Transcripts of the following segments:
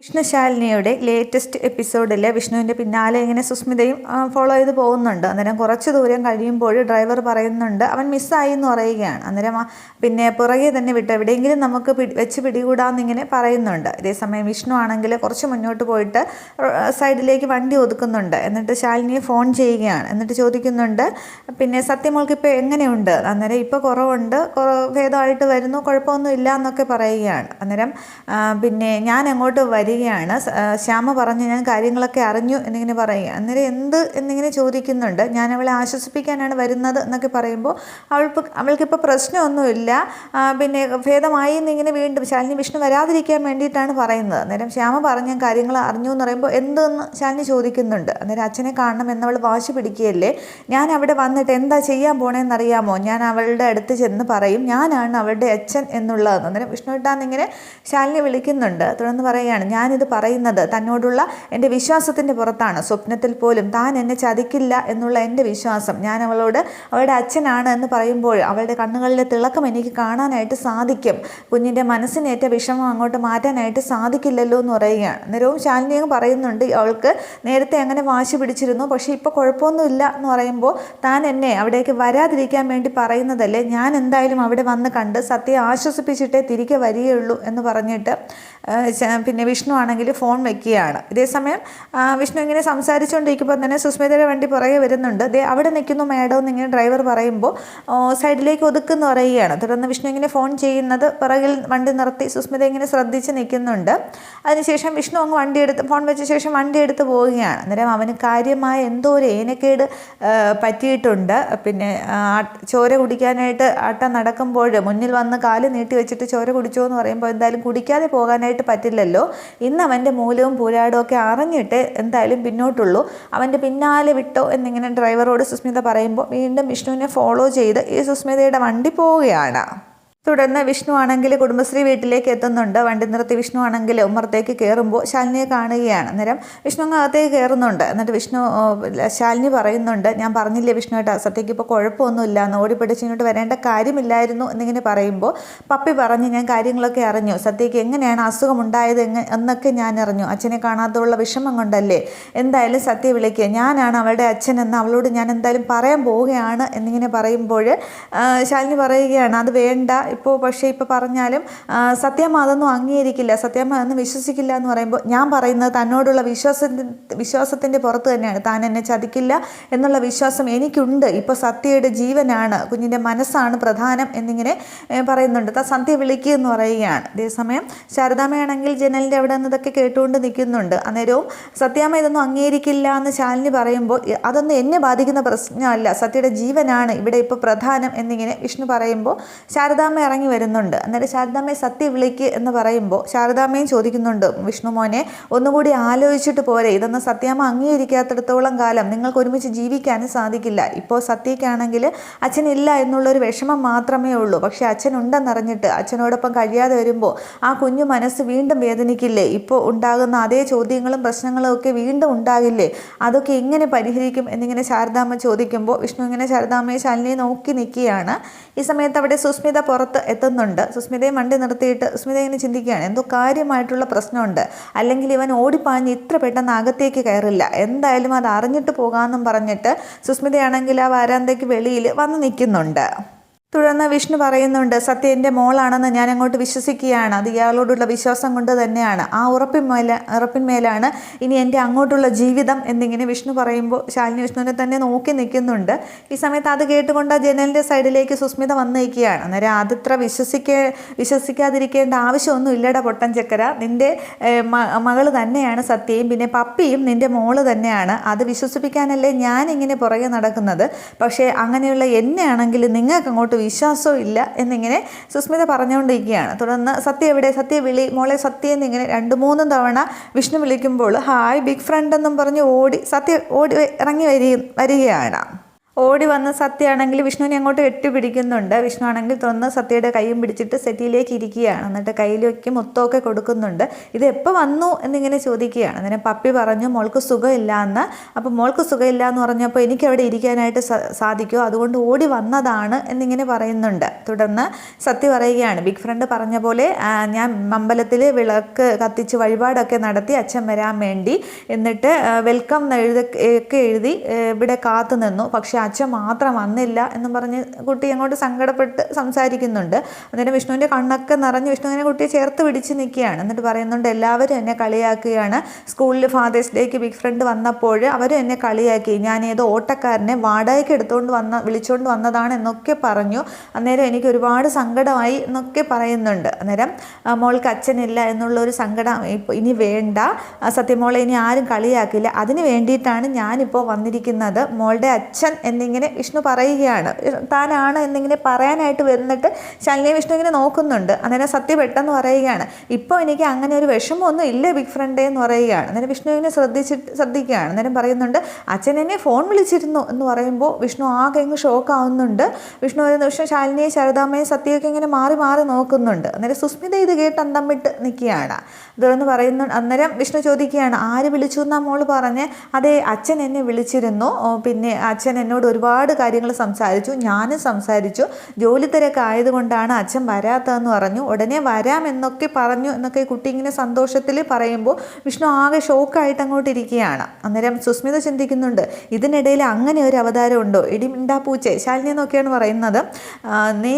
വിഷ്ണുശാലിനിയുടെ latest എപ്പിസോഡിൽ വിഷ്ണുവിന്റെ പിന്നാലെ ഇങ്ങനെ സുസ്മിതയും ഫോളോ ചെയ്ത് പോകുന്നുണ്ട്. അന്നേരം കുറച്ച് ദൂരം കഴിയുമ്പോൾ ഡ്രൈവർ പറയുന്നുണ്ട് അവൻ മിസ്സായി എന്ന് പറയുകയാണ്. അന്നേരം പിന്നെ പുറകെ തന്നെ വിട്ട് എവിടെയെങ്കിലും നമുക്ക് പിടി വെച്ച് പിടികൂടാമെന്നിങ്ങനെ പറയുന്നുണ്ട്. ഇതേസമയം വിഷ്ണു ആണെങ്കിൽ കുറച്ച് മുന്നോട്ട് പോയിട്ട് സൈഡിലേക്ക് വണ്ടി ഒതുക്കുന്നുണ്ട്. എന്നിട്ട് ശാലിനിയെ ഫോൺ ചെയ്യുകയാണ്. എന്നിട്ട് ചോദിക്കുന്നുണ്ട് പിന്നെ സത്യമോൾക്ക് ഇപ്പോൾ എങ്ങനെയുണ്ട്? അന്നേരം ഇപ്പോൾ കുറവുണ്ട് കുറ- ഭേദമായിട്ട് വരുന്നു കുഴപ്പമൊന്നും ഇല്ല എന്നൊക്കെ പറയുകയാണ്. അന്നേരം പിന്നെ ഞാൻ അങ്ങോട്ട് വരികയാണ്. ശ്യാമ പറഞ്ഞു ഞാൻ കാര്യങ്ങളൊക്കെ അറിഞ്ഞു എന്നിങ്ങനെ പറയുക. അന്നേരം എന്ത് എന്നിങ്ങനെ ചോദിക്കുന്നുണ്ട്? ഞാൻ അവളെ ആശ്വസിപ്പിക്കാനാണ് വരുന്നത് എന്നൊക്കെ പറയുമ്പോൾ അവൾക്ക് അവൾക്കിപ്പോൾ പ്രശ്നമൊന്നുമില്ല. പിന്നെ ഭേദമായി എന്നിങ്ങനെ വീണ്ടും ശാലിനി വിഷ്ണു വരാതിരിക്കാൻ വേണ്ടിയിട്ടാണ് പറയുന്നത്. അന്നേരം ശ്യാമ പറഞ്ഞു ഞാൻ കാര്യങ്ങൾ അറിഞ്ഞു എന്ന് പറയുമ്പോൾ എന്തെന്ന് ശാലിനി ചോദിക്കുന്നുണ്ട്. അന്നേരം അച്ഛനെ കാണണം എന്നവൾ വാശി പിടിക്കുകയല്ലേ? ഞാൻ അവിടെ വന്നിട്ട് എന്താ ചെയ്യാൻ പോണേന്നറിയാമോ? ഞാൻ അവളുടെ അടുത്ത് ചെന്ന് പറയും ഞാനാണ് അവളുടെ അച്ഛൻ എന്നുള്ളത്. അന്നേരം വിഷ്ണുട്ടാന്നിങ്ങനെ ശാലിനി വിളിക്കുന്നുണ്ട്. തുടർന്ന് പറയുകയാണ് ഞാനിത് പറയുന്നത് തന്നോടുള്ള എന്റെ വിശ്വാസത്തിന്റെ പുറത്താണ്. സ്വപ്നത്തിൽ പോലും താൻ എന്നെ ചതിക്കില്ല എന്നുള്ള എന്റെ വിശ്വാസം. ഞാൻ അവളോട് അവളുടെ അച്ഛനാണ് എന്ന് പറയുമ്പോൾ അവളുടെ കണ്ണുകളിലെ തിളക്കം എനിക്ക് കാണാനായിട്ട് സാധിക്കും. കുഞ്ഞിന്റെ മനസ്സിനേറ്റ വിഷമം അങ്ങോട്ട് മാറ്റാനായിട്ട് സാധിക്കില്ലല്ലോ എന്ന് പറയുകയാണ് നിരവും ശാലിനിയും പറയുന്നുണ്ട് അവൾക്ക് നേരത്തെ അങ്ങനെ വാശി പിടിച്ചിരുന്നു. പക്ഷേ ഇപ്പോൾ കുഴപ്പമൊന്നുമില്ല എന്ന് പറയുമ്പോൾ താൻ എന്നെ അവിടേക്ക് വരാതിരിക്കാൻ വേണ്ടി പറയുന്നതല്ലേ? ഞാൻ എന്തായാലും അവിടെ വന്ന് കണ്ട് സത്യം ആശ്വസിപ്പിച്ചിട്ടേ തിരികെ വരികയുള്ളൂ എന്ന് പറഞ്ഞിട്ട് പിന്നെ വിഷ്ണു ആണെങ്കിൽ ഫോൺ വെക്കുകയാണ്. ഇതേസമയം വിഷ്ണു ഇങ്ങനെ സംസാരിച്ചുകൊണ്ടിരിക്കുമ്പോൾ തന്നെ സുസ്മിതയുടെ വണ്ടി പുറകെ വരുന്നുണ്ട്. ദേ അവിടെ നിൽക്കുന്നു മാഡം എന്നിങ്ങനെ ഡ്രൈവർ പറയുമ്പോൾ സൈഡിലേക്ക് ഒതുക്കുന്നു പറയുകയാണ്. തുടർന്ന് വിഷ്ണു ഇങ്ങനെ ഫോൺ ചെയ്യുന്നത് പിറകിൽ വണ്ടി നിർത്തി സുസ്മിത ഇങ്ങനെ ശ്രദ്ധിച്ച് നിൽക്കുന്നുണ്ട്. അതിനുശേഷം വിഷ്ണു അങ്ങ് വണ്ടി എടുത്ത് ഫോൺ വെച്ച ശേഷം വണ്ടി എടുത്ത് പോവുകയാണ്. അന്നേരം അവന് കാര്യമായ എന്തോ ഒരു ഏനക്കേട് പറ്റിയിട്ടുണ്ട്. പിന്നെ ചോര കുടിക്കാനായിട്ട് ആട്ടം നടക്കുമ്പോൾ മുന്നിൽ വന്ന് കാൽ നീട്ടി വെച്ചിട്ട് ചോര കുടിച്ചോ എന്ന് പറയുമ്പോൾ എന്തായാലും കുടിക്കാതെ പോകാനായിട്ട് പറ്റില്ലല്ലോ. ഇന്ന് അവന്റെ മൂലവും പൂരാടും ഒക്കെ അറിഞ്ഞിട്ട് എന്തായാലും പിന്നോട്ടുള്ളൂ. അവന്റെ പിന്നാലെ വിട്ടോ എന്നിങ്ങനെ ഡ്രൈവറോട് സുസ്മിത പറയുമ്പോൾ വീണ്ടും വിഷ്ണുവിനെ ഫോളോ ചെയ്ത് ഈ സുസ്മിതയുടെ വണ്ടി പോവുകയാണ്. തുടർന്ന് വിഷ്ണു ആണെങ്കിൽ കുടുംബശ്രീ വീട്ടിലേക്ക് എത്തുന്നുണ്ട്. വണ്ടി നിർത്തി വിഷ്ണു ആണെങ്കിൽ ഉമ്മറത്തേക്ക് കയറുമ്പോൾ ശാലിനിയെ കാണുകയാണ്. അന്നേരം വിഷ്ണു അകത്തേക്ക് കയറുന്നുണ്ട് എന്നിട്ട് വിഷ്ണു ശാലിനി പറയുന്നുണ്ട് ഞാൻ പറഞ്ഞില്ലേ വിഷ്ണു ഏട്ടാ സത്യക്ക് ഇപ്പോൾ കുഴപ്പമൊന്നുമില്ല. എന്ന് ഓടിപ്പിടിച്ച് ഇങ്ങോട്ട് വരേണ്ട കാര്യമില്ലായിരുന്നു എന്നിങ്ങനെ പറയുമ്പോൾ പപ്പി പറഞ്ഞ് ഞാൻ കാര്യങ്ങളൊക്കെ അറിഞ്ഞു. സത്യക്ക് എങ്ങനെയാണ് അസുഖം ഉണ്ടായത് എങ്ങ എന്നൊക്കെ ഞാൻ അറിഞ്ഞു. അച്ഛനെ കാണാത്തുള്ള വിഷമം കൊണ്ടല്ലേ? എന്തായാലും സത്യ വിളിക്കുക ഞാനാണ് അവളുടെ അച്ഛൻ എന്ന് അവളോട് ഞാൻ എന്തായാലും പറയാൻ പോവുകയാണ് എന്നിങ്ങനെ പറയുമ്പോൾ ശാലിനി പറയുകയാണ് അത് വേണ്ട. ഇപ്പോൾ പക്ഷേ ഇപ്പോൾ പറഞ്ഞാലും സത്യം അതൊന്നും അംഗീകരിക്കില്ല. സത്യം അതൊന്നും വിശ്വസിക്കില്ല എന്ന് പറയുമ്പോൾ ഞാൻ പറയുന്നത് തന്നോടുള്ള വിശ്വാസത്തിന്റെ വിശ്വാസത്തിന്റെ പുറത്ത് തന്നെയാണ്. താൻ എന്നെ ചതിക്കില്ല എന്നുള്ള വിശ്വാസം എനിക്കുണ്ട്. ഇപ്പോൾ സത്യയുടെ ജീവനാണ്. കുഞ്ഞിന്റെ മനസ്സാണ് പ്രധാനം എന്നിങ്ങനെ പറയുന്നുണ്ട്. താ സന്ധ്യ വിളിക്കുക എന്ന് പറയുകയാണ്. അതേസമയം ശാരദാമ്മയാണെങ്കിൽ ജനലിന്റെ അവിടെ നിന്ന് ഇതൊക്കെ കേട്ടുകൊണ്ട് നിൽക്കുന്നുണ്ട്. അന്നേരവും സത്യാമ്മ ഇതൊന്നും അംഗീകരിക്കില്ല എന്ന് ശാലിനി പറയുമ്പോൾ അതൊന്നും എന്നെ ബാധിക്കുന്ന പ്രശ്നമല്ല. സത്യയുടെ ജീവനാണ്. ഇവിടെ ഇപ്പോൾ പ്രധാനം എന്നിങ്ങനെ വിഷ്ണു പറയുമ്പോൾ ശാരദാമ്മ ഇറങ്ങി വരുന്നുണ്ട്. അന്നേരം ശാരദാമ്മയെ സത്യ വിളിക്ക് എന്ന് പറയുമ്പോൾ ശാരദാമ്മയും ചോദിക്കുന്നുണ്ട് വിഷ്ണു മോനെ ഒന്നുകൂടി ആലോചിച്ചിട്ട് പോരെ. ഇതൊന്നും സത്യാമ്മ അംഗീകരിക്കാത്തിടത്തോളം കാലം നിങ്ങൾക്ക് ഒരുമിച്ച് ജീവിക്കാനും സാധിക്കില്ല. ഇപ്പോൾ സത്യയ്ക്കാണെങ്കിൽ അച്ഛനില്ല എന്നുള്ളൊരു വിഷമം മാത്രമേ ഉള്ളൂ. പക്ഷേ അച്ഛൻ ഉണ്ടെന്നറിഞ്ഞിട്ട് അച്ഛനോടൊപ്പം കഴിയാതെ വരുമ്പോൾ ആ കുഞ്ഞു മനസ്സ് വീണ്ടും വേദനിക്കില്ലേ? ഇപ്പോൾ ഉണ്ടാകുന്ന അതേ ചോദ്യങ്ങളും പ്രശ്നങ്ങളും ഒക്കെ വീണ്ടും ഉണ്ടാകില്ലേ? അതൊക്കെ എങ്ങനെ പരിഹരിക്കും? എന്നിങ്ങനെ ശാരദാമ്മ ചോദിക്കുമ്പോൾ വിഷ്ണു ഇങ്ങനെ ശാരദാമ്മയെ ശാലിനിയെ നോക്കി നിൽക്കുകയാണ്. ഈ സമയത്ത് അവിടെ സുസ്മിത പുറത്ത് എത്തുന്നുണ്ട്. സുസ്മിതയെ മണ്ടി നിർത്തിയിട്ട് സുസ്മിത ഇങ്ങനെ ചിന്തിക്കുകയാണ്. എന്തോ കാര്യമായിട്ടുള്ള പ്രശ്നമുണ്ട്. അല്ലെങ്കിൽ ഇവൻ ഓടിപ്പാഞ്ഞ് ഇത്ര പെട്ടെന്ന് അകത്തേക്ക് കയറില്ല. എന്തായാലും അത് അറിഞ്ഞിട്ട് പോകാമെന്നും പറഞ്ഞിട്ട് സുസ്മിതയാണെങ്കിൽ ആ വാരാന്തയ്ക്ക് വെളിയിൽ വന്ന് നിൽക്കുന്നുണ്ട്. തുടർന്ന് വിഷ്ണു പറയുന്നുണ്ട് സത്യ എന്റെ മോളാണെന്ന് ഞാൻ അങ്ങോട്ട് വിശ്വസിക്കുകയാണ്. അത് ഇയാളോടുള്ള വിശ്വാസം കൊണ്ട് തന്നെയാണ്. ആ ഉറപ്പിന്മേല ഉറപ്പിന്മേലാണ് ഇനി എന്റെ അങ്ങോട്ടുള്ള ജീവിതം എന്നിങ്ങനെ വിഷ്ണു പറയുമ്പോൾ ശാലിനി വിഷ്ണുവിനെ തന്നെ നോക്കി നിൽക്കുന്നുണ്ട്. ഈ സമയത്ത് അത് കേട്ടുകൊണ്ട് ജനലിന്റെ സൈഡിലേക്ക് സുസ്മിത വന്നിരിക്കുകയാണ്. അന്നേരം അതിത്ര വിശ്വസിക്കേ വിശ്വസിക്കാതിരിക്കേണ്ട ആവശ്യമൊന്നും ഇല്ലട പൊട്ടൻ ചക്കര നിന്റെ മകൾ തന്നെയാണ് സത്യയും പിന്നെ പപ്പിയും നിന്റെ മോൾ തന്നെയാണ്. അത് വിശ്വസിപ്പിക്കാനല്ലേ ഞാനിങ്ങനെ പുറകെ നടക്കുന്നത്. പക്ഷേ അങ്ങനെയുള്ള എന്നെ ആണെങ്കിൽ നിങ്ങൾക്ക് അങ്ങോട്ട് വിശ്വാസവും ഇല്ല എന്നിങ്ങനെ സുസ്മിത പറഞ്ഞുകൊണ്ടിരിക്കുകയാണ്. തുടർന്ന് സത്യ എവിടെ? സത്യ വിളി. മോളെ സത്യ എന്നിങ്ങനെ രണ്ട് മൂന്നും തവണ വിഷ്ണു വിളിക്കുമ്പോൾ ഹായ് ബിഗ് ഫ്രണ്ട് എന്നും പറഞ്ഞ് ഓടി സത്യ ഓടി ഇറങ്ങി വരിക വരികയാണ്. ഓടി വന്ന സത്യയാണെങ്കിൽ വിഷ്ണുവിനെ അങ്ങോട്ട് കെട്ടിപ്പിടിക്കുന്നുണ്ട് വിഷ്ണു ആണെങ്കിൽ തുറന്ന് സത്യയുടെ കൈയും പിടിച്ചിട്ട് സെറ്റിയിലേക്ക് ഇരിക്കുകയാണ്. എന്നിട്ട് കയ്യിലേക്ക് മുത്തമൊക്കെ കൊടുക്കുന്നുണ്ട്. ഇത് എപ്പോൾ വന്നു എന്നിങ്ങനെ ചോദിക്കുകയാണ്. അങ്ങനെ പപ്പി പറഞ്ഞു മോൾക്ക് സുഖമില്ല എന്ന് അപ്പോൾ മോൾക്ക് സുഖമില്ല എന്ന് പറഞ്ഞപ്പോൾ എനിക്ക് അവിടെ ഇരിക്കാനായിട്ട് സാധിക്കുമോ അതുകൊണ്ട് ഓടി വന്നതാണ് എന്നിങ്ങനെ പറയുന്നുണ്ട്. തുടർന്ന് സത്യ പറയുകയാണ്. ബിഗ് ഫ്രണ്ട് പറഞ്ഞ പോലെ ഞാൻ അമ്പലത്തിൽ വിളക്ക് കത്തിച്ച് വഴിപാടൊക്കെ നടത്തി അച്ഛൻ വരാൻ വേണ്ടി എന്നിട്ട് വെൽക്കം എഴുതൊക്കെ എഴുതി ഇവിടെ കാത്തു നിന്നു. പക്ഷേ അച്ഛൻ മാത്രം വന്നില്ല എന്നും പറഞ്ഞ് കുട്ടി അങ്ങോട്ട് സങ്കടപ്പെട്ട് സംസാരിക്കുന്നുണ്ട്. അന്നേരം വിഷ്ണുവിന്റെ കണ്ണൊക്കെ നിറഞ്ഞ് വിഷ്ണുവിനെ കുട്ടിയെ ചേർത്ത് പിടിച്ച് നിൽക്കുകയാണ്. എന്നിട്ട് പറയുന്നുണ്ട് എല്ലാവരും എന്നെ കളിയാക്കുകയാണ്. സ്കൂളിൽ ഫാദേഴ്സ് ഡേക്ക് ബിഗ് ഫ്രണ്ട് വന്നപ്പോൾ അവരും എന്നെ കളിയാക്കി. ഞാൻ ഏതോ ഓട്ടക്കാരനെ വാടകയ്ക്ക് എടുത്തുകൊണ്ട് വന്ന വിളിച്ചുകൊണ്ട് വന്നതാണ് എന്നൊക്കെ പറഞ്ഞു. അന്നേരം എനിക്ക് ഒരുപാട് സങ്കടമായി എന്നൊക്കെ പറയുന്നുണ്ട്. അന്നേരം മോൾക്ക് അച്ഛനില്ല എന്നുള്ള ഒരു സങ്കടം ഇനി വേണ്ട. സത്യമോളെ ഇനി ആരും കളിയാക്കില്ല. അതിന് വേണ്ടിയിട്ടാണ് ഞാനിപ്പോൾ വന്നിരിക്കുന്നത്. മോളുടെ അച്ഛൻ എന്നിങ്ങനെ വിഷ്ണു പറയുകയാണ്. താനാണ് എന്നിങ്ങനെ പറയാനായിട്ട് വരുന്നിട്ട് ശാലിനി വിഷ്ണു ഇങ്ങനെ നോക്കുന്നുണ്ട്. അന്നേരം സത്യ പെട്ടെന്ന് പറയുകയാണ്. ഇപ്പോൾ എനിക്ക് അങ്ങനെ ഒരു വിഷമമൊന്നും ഇല്ല ബിഗ് ഫ്രണ്ടേ എന്ന് പറയുകയാണ്. അന്നേരം വിഷ്ണു ഇങ്ങനെ ശ്രദ്ധിച്ചിട്ട് ശ്രദ്ധിക്കുകയാണ്. അന്നേരം പറയുന്നുണ്ട് അച്ഛൻ എന്നെ ഫോൺ വിളിച്ചിരുന്നു എന്ന് പറയുമ്പോൾ വിഷ്ണു ആകെ ഇങ്ങ് ഷോക്ക് ആവുന്നുണ്ട്. വിഷ്ണു ഒരു നിമിഷം ശാലിനിയെ ശാരദാമ്മയെ സത്യയൊക്കെ ഇങ്ങനെ മാറി മാറി നോക്കുന്നുണ്ട്. അന്നേരം സുസ്മിത ഇത് കേട്ട് അന്തം വിട്ട് നിൽക്കുകയാണ്. ഇതെന്ന് പറയുന്നു അന്നേരം വിഷ്ണു ചോദിക്കുകയാണ് ആര് വിളിച്ചു എന്നാ മോൾ പറഞ്ഞ്. അതെ അച്ഛൻ എന്നെ വിളിച്ചിരുന്നു. പിന്നെ അച്ഛൻ എന്നോട് ഒരുപാട് കാര്യങ്ങൾ സംസാരിച്ചു ഞാനും സംസാരിച്ചു. ജോലി തിരക്ക് ആയതുകൊണ്ടാണ് അച്ഛൻ വരാത്തതെന്ന് പറഞ്ഞു. ഉടനെ വരാമെന്നൊക്കെ പറഞ്ഞു എന്നൊക്കെ കുട്ടി ഇങ്ങനെ സന്തോഷത്തിൽ പറയുമ്പോൾ വിഷ്ണു ആകെ ഷോക്കായിട്ട് അങ്ങോട്ട് ഇരിക്കുകയാണ്. അന്നേരം സുസ്മിത ചിന്തിക്കുന്നുണ്ട് ഇതിനിടയിൽ അങ്ങനെ ഒരു അവതാരം ഉണ്ടോ? ഇടി മിണ്ടാ പൂച്ചെ ശാലിനി എന്നൊക്കെയാണ് പറയുന്നത്. നീ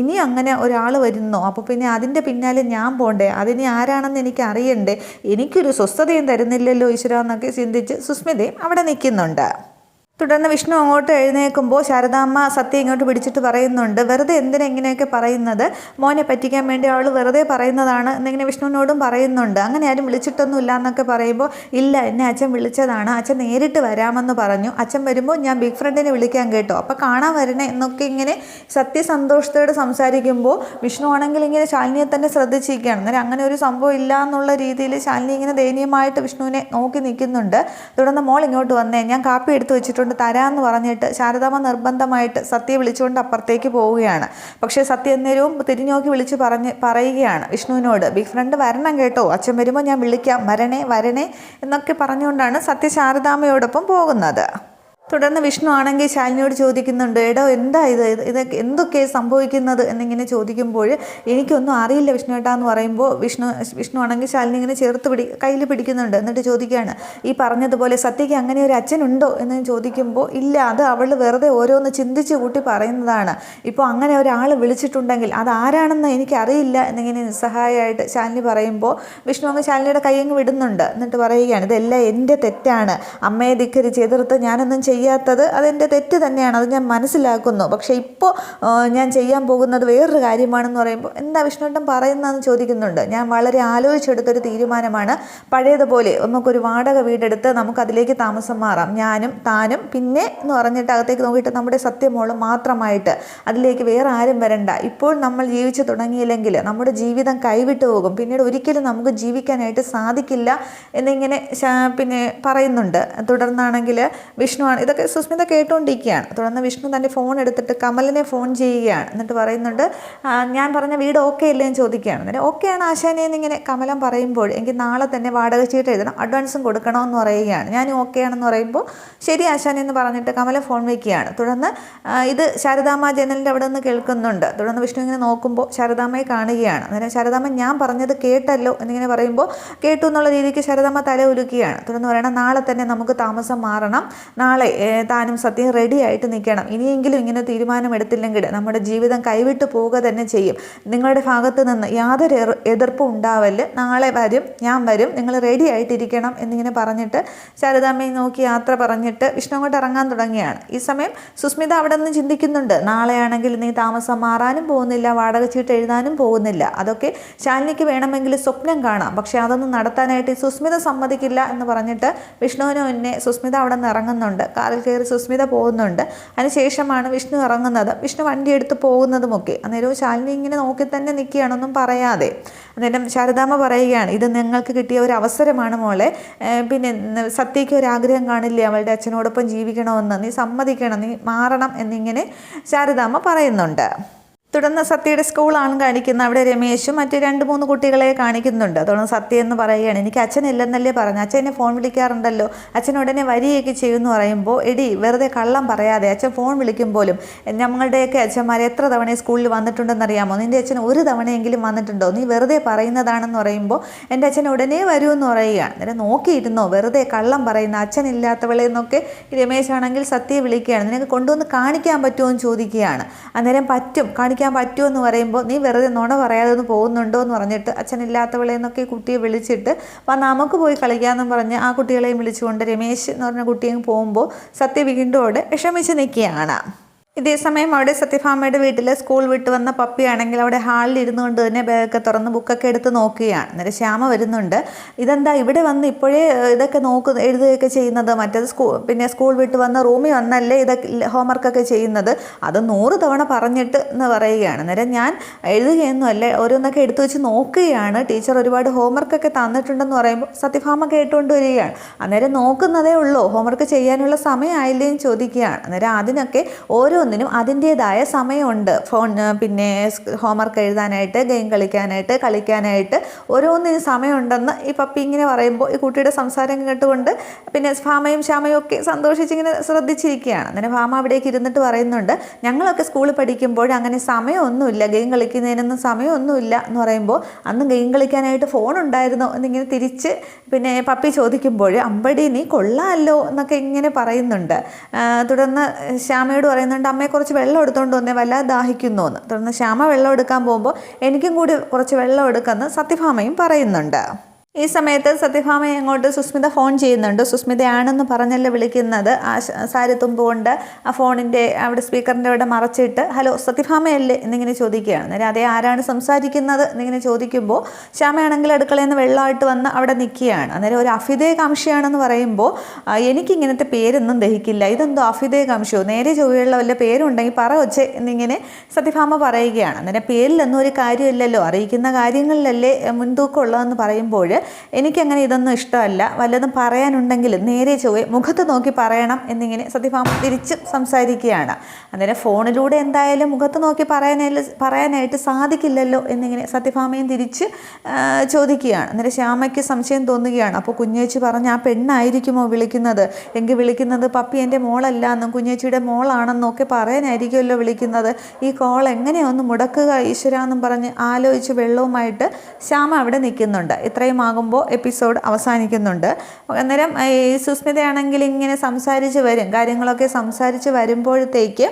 ഇനി അങ്ങനെ ഒരാൾ വരുന്നോ? അപ്പോൾ പിന്നെ അതിന്റെ പിന്നാലെ ഞാൻ പോണ്ടേ? അതിനി ആരാണെന്ന് എനിക്ക് അറിയണ്ടേ? എനിക്കൊരു സ്വസ്ഥതയും തരുന്നില്ലല്ലോ ഈശ്വര എന്നൊക്കെ ചിന്തിച്ച് സുസ്മിതയും അവിടെ നിൽക്കുന്നുണ്ട്. തുടർന്ന് വിഷ്ണു അങ്ങോട്ട് എഴുന്നേൽക്കുമ്പോൾ ശാരദാമ്മ സത്യം ഇങ്ങോട്ട് പിടിച്ചിട്ട് പറയുന്നുണ്ട് വെറുതെ എന്തിനാ ഇങ്ങനെയൊക്കെ പറയുന്നത്? മോനെ പറ്റിക്കാൻ വേണ്ടി അവൾ വെറുതെ പറയുന്നതാണ് എന്നിങ്ങനെ വിഷ്ണുവിനോടും പറയുന്നുണ്ട്. അങ്ങനെ ആരും വിളിച്ചിട്ടൊന്നും ഇല്ല എന്നൊക്കെ പറയുമ്പോൾ ഇല്ല എന്നെ അച്ഛൻ വിളിച്ചതാണ്. അച്ഛൻ നേരിട്ട് വരാമെന്ന് പറഞ്ഞു. അച്ഛൻ വരുമ്പോൾ ഞാൻ ബിഗ് ഫ്രണ്ടിനെ വിളിക്കാൻ കേട്ടോ. അപ്പോൾ കാണാൻ വരണേ എന്നൊക്കെ ഇങ്ങനെ സത്യസന്തോഷത്തോടെ സംസാരിക്കുമ്പോൾ വിഷ്ണു ആണെങ്കിൽ ഇങ്ങനെ ശാലിനിയെ തന്നെ ശ്രദ്ധിച്ചിരിക്കുകയാണ്. അന്നേരം അങ്ങനെ ഒരു സംഭവം ഇല്ല എന്നുള്ള രീതിയിൽ ശാലിനി ഇങ്ങനെ ദയനീയമായിട്ട് വിഷ്ണുവിനെ നോക്കി നിൽക്കുന്നുണ്ട്. തുടർന്ന് മോൾ ഇങ്ങോട്ട് വന്നേ ഞാൻ കാപ്പി എടുത്ത് വെച്ചിട്ടുണ്ട്. കൊണ്ട് തരാമെന്ന് പറഞ്ഞിട്ട് ശാരദാമ്മ നിർബന്ധമായിട്ട് സത്യ വിളിച്ചുകൊണ്ട് അപ്പുറത്തേക്ക് പോവുകയാണ്. പക്ഷേ സത്യ എന്നേരവും തിരിഞ്ഞോക്കി വിളിച്ച് പറഞ്ഞ് പറയുകയാണ് വിഷ്ണുവിനോട്. ബിഗ് ഫ്രണ്ട് വരണം കേട്ടോ. അച്ഛൻ വരുമ്പോൾ ഞാൻ വിളിക്കാം. വരണേ വരണേ എന്നൊക്കെ പറഞ്ഞുകൊണ്ടാണ് സത്യ ശാരദാമ്മയോടൊപ്പം പോകുന്നത്. തുടർന്ന് വിഷ്ണു ആണെങ്കിൽ ശാലിനിയോട് ചോദിക്കുന്നുണ്ട് എടോ എന്താ ഇത്? ഇതൊക്കെ എന്തൊക്കെ സംഭവിക്കുന്നത്? എന്നിങ്ങനെ ചോദിക്കുമ്പോൾ എനിക്കൊന്നും അറിയില്ല വിഷ്ണു ഏട്ടാ എന്ന് പറയുമ്പോൾ വിഷ്ണു വിഷ്ണു ആണെങ്കിൽ ശാലിനി ഇങ്ങനെ ചേർത്ത് പിടി കയ്യിൽ പിടിക്കുന്നുണ്ട്. എന്നിട്ട് ചോദിക്കുകയാണ് ഈ പറഞ്ഞതുപോലെ സത്യയ്ക്ക് അങ്ങനെ ഒരു അച്ഛനുണ്ടോ? എന്ന് ചോദിക്കുമ്പോൾ ഇല്ല അത് അവൾ വെറുതെ ഓരോന്ന് ചിന്തിച്ച് കൂട്ടി പറയുന്നതാണ്. ഇപ്പോൾ അങ്ങനെ ഒരാൾ വിളിച്ചിട്ടുണ്ടെങ്കിൽ അത് ആരാണെന്ന് എനിക്കറിയില്ല എന്നിങ്ങനെ നിസ്സഹായമായിട്ട് ശാലിനി പറയുമ്പോൾ വിഷ്ണു അങ്ങ് ശാലിനിയുടെ കൈയങ്ങ് വിടുന്നുണ്ട്. എന്നിട്ട് പറയുകയാണ് ഇതെല്ലാം എന്റെ തെറ്റാണ്. അമ്മയെ ധിക്കരിച്ച് എതിർത്ത് ഞാനൊന്നും ചെയ്യാത്തത് അതെന്റെ തെറ്റ് തന്നെയാണ്. അത് ഞാൻ മനസ്സിലാക്കുന്നു. പക്ഷേ ഇപ്പോൾ ഞാൻ ചെയ്യാൻ പോകുന്നത് വേറൊരു കാര്യമാണെന്ന് പറയുമ്പോൾ എന്താ വിഷ്ണുട്ടൻ പറയുന്നതെന്ന് ചോദിക്കുന്നുണ്ട്. ഞാൻ വളരെ ആലോചിച്ചെടുത്തൊരു തീരുമാനമാണ്. പഴയതുപോലെ നമുക്കൊരു വാടക വീടെടുത്ത് നമുക്കതിലേക്ക് താമസം മാറാം. ഞാനും താനും പിന്നെ എന്ന് പറഞ്ഞിട്ട് അകത്തേക്ക് നോക്കിയിട്ട് നമ്മുടെ സത്യമോളും മാത്രമായിട്ട് അതിലേക്ക് വേറെ ആരും വരണ്ട. ഇപ്പോൾ നമ്മൾ ജീവിച്ചു തുടങ്ങിയില്ലെങ്കിൽ നമ്മുടെ ജീവിതം കൈവിട്ടു പോകും. പിന്നീട് ഒരിക്കലും നമുക്ക് ജീവിക്കാനായിട്ട് സാധിക്കില്ല എന്നിങ്ങനെ പിന്നെ പറയുന്നുണ്ട്. തുടർന്നാണെങ്കിൽ വിഷ്ണുവാണ് ഇതൊക്കെ സുസ്മിത കേട്ടുകൊണ്ടിരിക്കുകയാണ് തുടർന്ന് വിഷ്ണു തന്റെ ഫോൺ എടുത്തിട്ട് കമലിനെ ഫോൺ ചെയ്യുകയാണ്. എന്നിട്ട് പറയുന്നുണ്ട് ഞാൻ പറഞ്ഞ വീട് ഓക്കെ അല്ലേ എന്ന് ചോദിക്കുകയാണ്. എന്നിട്ട് ഓക്കെ ആണ് ആശാനെ എന്നിങ്ങനെ കമലം പറയുമ്പോൾ എനിക്ക് നാളെ തന്നെ വാടക ചീട്ട് എഴുതണം അഡ്വാൻസും കൊടുക്കണമെന്ന് പറയുകയാണ്. ഞാൻ ഓക്കെ ആണെന്ന് പറയുമ്പോൾ ശരി ആശാനെ എന്ന് പറഞ്ഞിട്ട് കമല ഫോൺ വയ്ക്കുകയാണ് തുടർന്ന് ഇത് ശാരദാമ്മ ജനലിന്റെ അവിടെ നിന്ന് കേൾക്കുന്നുണ്ട്. തുടർന്ന് വിഷ്ണു ഇങ്ങനെ നോക്കുമ്പോൾ ശാരദാമ്മയെ കാണുകയാണ്. അന്നേരം ശാരദാമ്മ ഞാൻ പറഞ്ഞത് കേട്ടല്ലോ എന്നിങ്ങനെ പറയുമ്പോൾ കേട്ടു എന്നുള്ള രീതിക്ക് ശാരദാമ്മ തല ഉലുക്കുകയാണ്. തുടർന്ന് പറയണം നാളെ തന്നെ നമുക്ക് താമസം മാറണം. നാളെ താനും സത്യം റെഡി ആയിട്ട് നിൽക്കണം. ഇനിയെങ്കിലും ഇങ്ങനെ തീരുമാനം എടുത്തില്ലെങ്കിൽ നമ്മുടെ ജീവിതം കൈവിട്ട് പോവുക തന്നെ ചെയ്യും. നിങ്ങളുടെ ഭാഗത്ത് നിന്ന് യാതൊരു എതിർപ്പും ഉണ്ടാവൽ നാളെ വരും ഞാൻ വരും നിങ്ങൾ റെഡി ആയിട്ടിരിക്കണം എന്നിങ്ങനെ പറഞ്ഞിട്ട് ശാരദാമ്മയെ നോക്കി യാത്ര പറഞ്ഞിട്ട് വിഷ്ണു അങ്ങോട്ട് ഇറങ്ങാൻ തുടങ്ങിയാണ്. ഈ സമയം സുസ്മിത അവിടെ നിന്ന് ചിന്തിക്കുന്നുണ്ട്. നാളെയാണെങ്കിൽ നീ താമസം മാറാനും പോകുന്നില്ല വാടക ചീട്ട് എഴുതാനും പോകുന്നില്ല. അതൊക്കെ ശാലിനിക്ക് വേണമെങ്കിൽ സ്വപ്നം കാണാം. പക്ഷേ അതൊന്നും നടത്താനായിട്ട് സുസ്മിത സമ്മതിക്കില്ല എന്ന് പറഞ്ഞിട്ട് വിഷ്ണുവിനും സുസ്മിത അവിടെ നിന്ന് ഇറങ്ങുന്നുണ്ട്. കാറിൽ കയറി സുസ്മിത പോകുന്നുണ്ട്. അതിനുശേഷമാണ് വിഷ്ണു ഇറങ്ങുന്നത്. വിഷ്ണു വണ്ടി എടുത്ത് പോകുന്നതുമൊക്കെ. അന്നേരവും ശാലിനി ഇങ്ങനെ നോക്കി തന്നെ നിൽക്കുകയാണൊന്നും പറയാതെ. അന്നേരം ശാരദാമ്മ പറയുകയാണ് ഇത് നിങ്ങൾക്ക് കിട്ടിയ ഒരു അവസരമാണ് മോളെ. പിന്നെ സത്യയ്ക്ക് ഒരു ആഗ്രഹം കാണില്ലേ? അവളുടെ അച്ഛനോടൊപ്പം ജീവിക്കണമെന്ന്. നീ സമ്മതിക്കണം. നീ മാറണം എന്നിങ്ങനെ ശാരദാമ്മ പറയുന്നുണ്ട്. തുടർന്ന് സത്യയുടെ സ്കൂളാണ് കാണിക്കുന്നത് അവിടെ രമേശും മറ്റ് രണ്ട് മൂന്ന് കുട്ടികളെ കാണിക്കുന്നുണ്ട്. അതുകൊണ്ട് സത്യ എന്ന് പറയുകയാണ് എനിക്ക് അച്ഛൻ ഇല്ലെന്നല്ലേ പറഞ്ഞു? അച്ഛൻ എന്നെ ഫോൺ വിളിക്കാറുണ്ടല്ലോ. അച്ഛൻ ഉടനെ വരികയൊക്കെ ചെയ്യുമെന്ന് പറയുമ്പോൾ എടി വെറുതെ കള്ളം പറയാതെ അച്ഛൻ ഫോൺ വിളിക്കും പോലും. ഞങ്ങളുടെയൊക്കെ അച്ഛന്മാർ എത്ര തവണ സ്കൂളിൽ വന്നിട്ടുണ്ടെന്നറിയാമോ? നിന്റെ അച്ഛൻ ഒരു തവണയെങ്കിലും വന്നിട്ടുണ്ടോ? നീ വെറുതെ പറയുന്നതാണെന്ന് പറയുമ്പോൾ എന്റെ അച്ഛൻ ഉടനെ എന്ന് പറയുകയാണ്. അന്നേരം നോക്കിയിരുന്നോ? വെറുതെ കള്ളം പറയുന്ന അച്ഛനില്ലാത്തവളെന്നൊക്കെ രമേശാണെങ്കിൽ സത്യയെ വിളിക്കുകയാണ്. നിനക്ക് കൊണ്ടുവന്ന് കാണിക്കാൻ പറ്റുമോ? എന്ന് ചോദിക്കുകയാണ്. അന്നേരം പറ്റും. പറ്റുമോ എന്ന് പറയുമ്പോൾ നീ വെറുതെ നുണ പറയാതെ ഒന്ന് പോകുന്നുണ്ടോ എന്ന് പറഞ്ഞിട്ട് അച്ഛനില്ലാത്തവളെന്നൊക്കെ കുട്ടിയെ വിളിച്ചിട്ട് അപ്പം നമുക്ക് പോയി കളിക്കാമെന്ന് പറഞ്ഞ് ആ കുട്ടികളെയും വിളിച്ചുകൊണ്ട് രമേശ് എന്ന് പറഞ്ഞ കുട്ടിയും പോകുമ്പോൾ സത്യ വീണ്ടും അവിടെ വിഷമിച്ച് നിൽക്കുകയാണ്. ഇതേസമയം അവിടെ സത്യഭാമയുടെ വീട്ടിൽ സ്കൂൾ വിട്ട് വന്ന പപ്പിയാണെങ്കിൽ അവിടെ ഹാളിൽ ഇരുന്നു കൊണ്ട് തന്നെ ബാഗൊക്കെ തുറന്ന് ബുക്കൊക്കെ എടുത്ത് നോക്കുകയാണ്. അന്നേരം ശ്യാമ വരുന്നുണ്ട്. ഇതെന്താ ഇവിടെ വന്ന് ഇപ്പോഴേ ഇതൊക്കെ നോക്ക് എഴുതുകയൊക്കെ ചെയ്യുന്നത്? മറ്റേത് സ്കൂ പിന്നെ സ്കൂൾ വിട്ട് വന്ന റൂമിൽ വന്നല്ലേ ഇതൊക്കെ ഹോംവർക്കൊക്കെ ചെയ്യുന്നത്? അത് നൂറ് തവണ പറഞ്ഞിട്ട് എന്ന് പറയുകയാണ്. അന്നേരം ഞാൻ എഴുതുകയൊന്നുമല്ല ഓരോന്നൊക്കെ എടുത്തു വെച്ച് നോക്കുകയാണ്. ടീച്ചർ ഒരുപാട് ഹോംവർക്കൊക്കെ തന്നിട്ടുണ്ടെന്ന് പറയുമ്പോൾ സത്യഭാമ കേട്ടുകൊണ്ട് വരികയാണ്. അന്നേരം നോക്കുന്നതേ ഉള്ളൂ ഹോംവർക്ക് ചെയ്യാനുള്ള സമയമായില്ലേ ചോദിക്കുകയാണ്. അന്നേരം അതിനൊക്കെ ഓരോന്നിനും അതിന്റേതായ സമയമുണ്ട്. ഫോൺ പിന്നെ ഹോംവർക്ക് എഴുതാനായിട്ട് ഗെയിം കളിക്കാനായിട്ട് കളിക്കാനായിട്ട് ഓരോന്നിനും സമയമുണ്ടെന്ന് ഈ പപ്പി ഇങ്ങനെ പറയുമ്പോൾ ഈ കുട്ടിയുടെ സംസാരം കേട്ടുകൊണ്ട് പിന്നെ ഫാമയും ശ്യാമയും ഒക്കെ സന്തോഷിച്ചിങ്ങനെ ശ്രദ്ധിച്ചിരിക്കുകയാണ്. അങ്ങനെ ഫാമ അവിടേക്ക് ഇരുന്നിട്ട് പറയുന്നുണ്ട് ഞങ്ങളൊക്കെ സ്കൂളിൽ പഠിക്കുമ്പോൾ അങ്ങനെ സമയമൊന്നുമില്ല. ഗെയിം കളിക്കുന്നതിനൊന്നും സമയമൊന്നുമില്ല. എന്ന് പറയുമ്പോൾ അന്ന് ഗെയിം കളിക്കാനായിട്ട് ഫോൺ ഉണ്ടായിരുന്നോ എന്നിങ്ങനെ തിരിച്ച് പിന്നെ പപ്പി ചോദിക്കുമ്പോൾ അമ്പടി നീ കൊള്ളാമല്ലോ എന്നൊക്കെ ഇങ്ങനെ പറയുന്നുണ്ട്. തുടർന്ന് ശ്യാമയോട് പറയുന്നുണ്ട് അമ്മയെ കുറച്ച് വെള്ളം എടുത്തുകൊണ്ട് വന്നേ വല്ല ദാഹിക്കുന്നു എന്ന് തുടർന്ന് ശ്യാമ വെള്ളം എടുക്കാൻ പോകുമ്പോൾ എനിക്കും കൂടി കുറച്ച് വെള്ളം എടുക്കുമെന്ന് സത്യഭാമയും പറയുന്നുണ്ട്. ഈ സമയത്ത് സത്യഭാമയെ അങ്ങോട്ട് സുസ്മിത ഫോൺ ചെയ്യുന്നുണ്ട്. സുസ്മിതയാണെന്ന് പറഞ്ഞല്ലേ വിളിക്കുന്നത്. ആ സാരി തുമ്പുകൊണ്ട് ആ ഫോണിന്റെ അവിടെ സ്പീക്കറിന്റെ അവിടെ മറച്ചിട്ട് ഹലോ സത്യഭാമയല്ലേ? എന്നിങ്ങനെ ചോദിക്കുകയാണ്. അന്നേരം അതേ ആരാണ് സംസാരിക്കുന്നത്? എന്നിങ്ങനെ ചോദിക്കുമ്പോൾ ശ്യാമയാണെങ്കിൽ അടുക്കളയിൽ നിന്ന് വെള്ളമായിട്ട് വന്ന് അവിടെ നിൽക്കുകയാണ്. അന്നേരം ഒരു അഫിതേ കാംക്ഷിയാണെന്ന് പറയുമ്പോൾ എനിക്കിങ്ങനത്തെ പേരൊന്നും ദഹിക്കില്ല. ഇതെന്തോ അഫിതേ കാംക്ഷിയോ നേരെ ചൊവ്വയുള്ള വല്ല പേരുണ്ടെങ്കിൽ പറ വെച്ചേ എന്നിങ്ങനെ സത്യഭാമ പറയുകയാണ്. അന്നേരം പേരിലൊന്നും ഒരു കാര്യമില്ലല്ലോ. അറിയിക്കുന്ന കാര്യങ്ങളിലല്ലേ മുൻതൂക്കമുള്ളതെന്ന് പറയുമ്പോൾ എനിക്കങ്ങനെ ഇതൊന്നും ഇഷ്ടമല്ല. വല്ലതും പറയാനുണ്ടെങ്കിൽ നേരെ ചൊവ്വേ മുഖത്ത് നോക്കി പറയണം എന്നിങ്ങനെ സത്യഭാമ തിരിച്ച് സംസാരിക്കുകയാണ്. അന്നേരം ഫോണിലൂടെ എന്തായാലും മുഖത്ത് നോക്കി പറയാനായിട്ട് പറയാനായിട്ട് സാധിക്കില്ലല്ലോ എന്നിങ്ങനെ സത്യഭാമയും തിരിച്ച് ചോദിക്കുകയാണ്. അന്നേരം ശ്യാമയ്ക്ക് സംശയം തോന്നുകയാണ്. അപ്പോൾ കുഞ്ഞേച്ചി പറഞ്ഞ് ആ പെണ്ണായിരിക്കുമോ വിളിക്കുന്നത്? എങ്കിൽ വിളിക്കുന്നത് പപ്പി എന്റെ മോളല്ല എന്നും കുഞ്ഞേച്ചിയുടെ മോളാണെന്നൊക്കെ പറയാനായിരിക്കുമല്ലോ വിളിക്കുന്നത്. ഈ കോൾ എങ്ങനെയൊന്ന് മുടക്കുക ഈശ്വര എന്നും പറഞ്ഞ് ആലോചിച്ച് വെള്ളവുമായിട്ട് ശ്യാമ അവിടെ നിൽക്കുന്നുണ്ട്. ഇത്രയും ആകുമ്പോൾ എപ്പിസോഡ് അവസാനിക്കുന്നുണ്ട്. അന്നേരം ഈ സുസ്മിതയാണെങ്കിൽ ഇങ്ങനെ സംസാരിച്ച് വരും. കാര്യങ്ങളൊക്കെ സംസാരിച്ച് വരുമ്പോഴത്തേക്ക്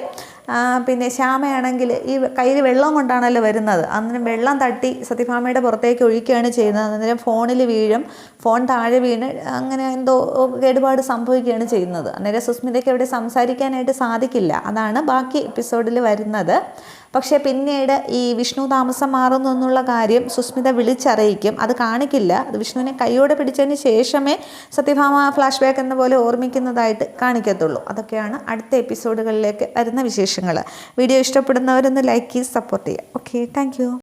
പിന്നെ ശ്യാമയാണെങ്കിൽ ഈ കയ്യിൽ വെള്ളം കൊണ്ടാണല്ലോ വരുന്നത്. അന്നേരം വെള്ളം തട്ടി സത്യഭാമയുടെ പുറത്തേക്ക് ഒഴിക്കുകയാണ് ചെയ്യുന്നത്. അന്നേരം ഫോണിൽ വീഴും ഫോൺ താഴെ വീണ് അങ്ങനെ എന്തോ കേടുപാട് സംഭവിക്കുകയാണ് ചെയ്യുന്നത്. അന്നേരം സുസ്മിതയ്ക്ക് അവിടെ സംസാരിക്കാനായിട്ട് സാധിക്കില്ല. അതാണ് ബാക്കി എപ്പിസോഡിൽ വരുന്നത്. പക്ഷേ പിന്നീട് ഈ വിഷ്ണു താമസം മാറുന്നു എന്നുള്ള കാര്യം സുസ്മിത വിളിച്ചറിയിക്കും. അത് കാണിക്കില്ല. അത് വിഷ്ണുവിനെ കൈയോടെ പിടിച്ചതിന് ശേഷമേ സത്യഭാമ ഫ്ലാഷ് ബാക്ക് എന്ന പോലെ ഓർമ്മിക്കുന്നതായിട്ട് കാണിക്കത്തുള്ളൂ. അതൊക്കെയാണ് അടുത്ത എപ്പിസോഡുകളിലേക്ക് വരുന്ന വിശേഷങ്ങൾ. വീഡിയോ ഇഷ്ടപ്പെടുന്നവരൊന്ന് ലൈക്ക് ചെയ്ത് സപ്പോർട്ട് ചെയ്യുക. Okay thank